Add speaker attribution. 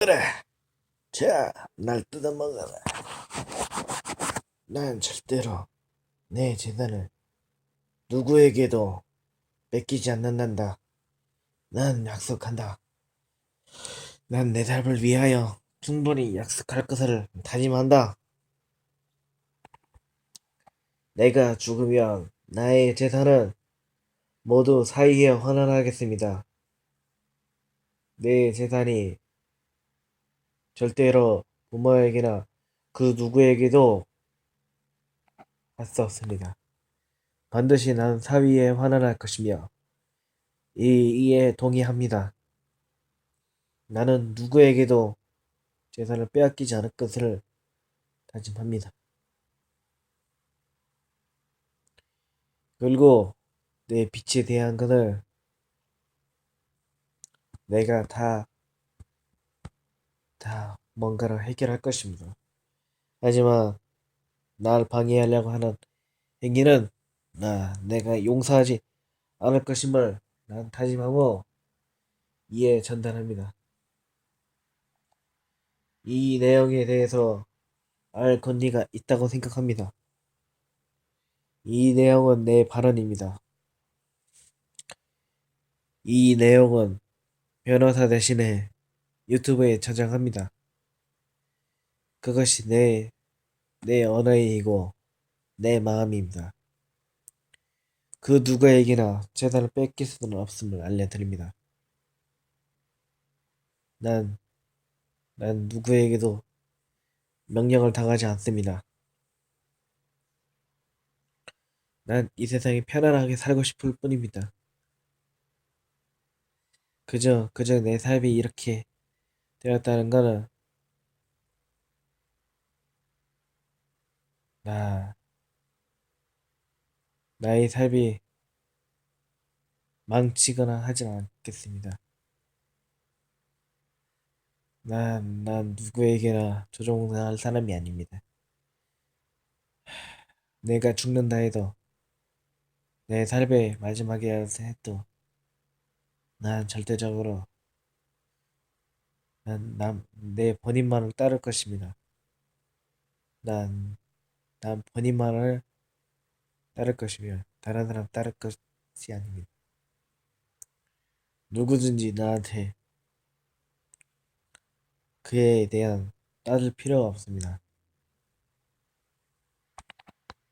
Speaker 1: 그래. 자, 날 뜯어먹어라. 난 절대로 내 재산을 누구에게도 뺏기지 않는단다. 난 약속한다. 난 내 삶을 위하여 충분히 약속할 것을 다짐한다. 내가 죽으면 나의 재산은 모두 사이에 환원하겠습니다. 내 재산이 절대로 부모에게나 그 누구에게도 할수 없습니다. 반드시 난 사위에 환원할 것이며 이 이에 동의합니다. 나는 누구에게도 재산을 빼앗기지 않을 것을 다짐합니다. 그리고 내 빚에 대한 것을 내가 다, 다 뭔가를 해결할 것입니다. 하지만 날 방해하려고 하는 행위는 나 내가 용서하지 않을 것임을 난 다짐하고 이에 전달합니다. 이 내용에 대해서 알 권리가 있다고 생각합니다. 이 내용은 내 발언입니다. 이 내용은 변호사 대신에 유튜브에 저장합니다. 그것이 내, 내 언어이고 내 마음입니다. 그 누구에게나 재산을 뺏길 수는 없음을 알려드립니다. 난, 난 누구에게도 명령을 당하지 않습니다. 난 이 세상에 편안하게 살고 싶을 뿐입니다. 그저, 그저 내 삶이 이렇게 되었다는 거는 나, 나의 삶이 망치거나 하진 않겠습니다. 난, 난 누구에게나 조종할 사람이 아닙니다. 내가 죽는다 해도, 내 삶의 마지막이라서 해도, 난 절대적으로, 난, 난, 내 본인만을 따를 것입니다. 난, 난 본인만을 따를 것이며, 다른 사람 따를 것이 아닙니다. 누구든지 나한테 그에 대한 따질 필요가 없습니다.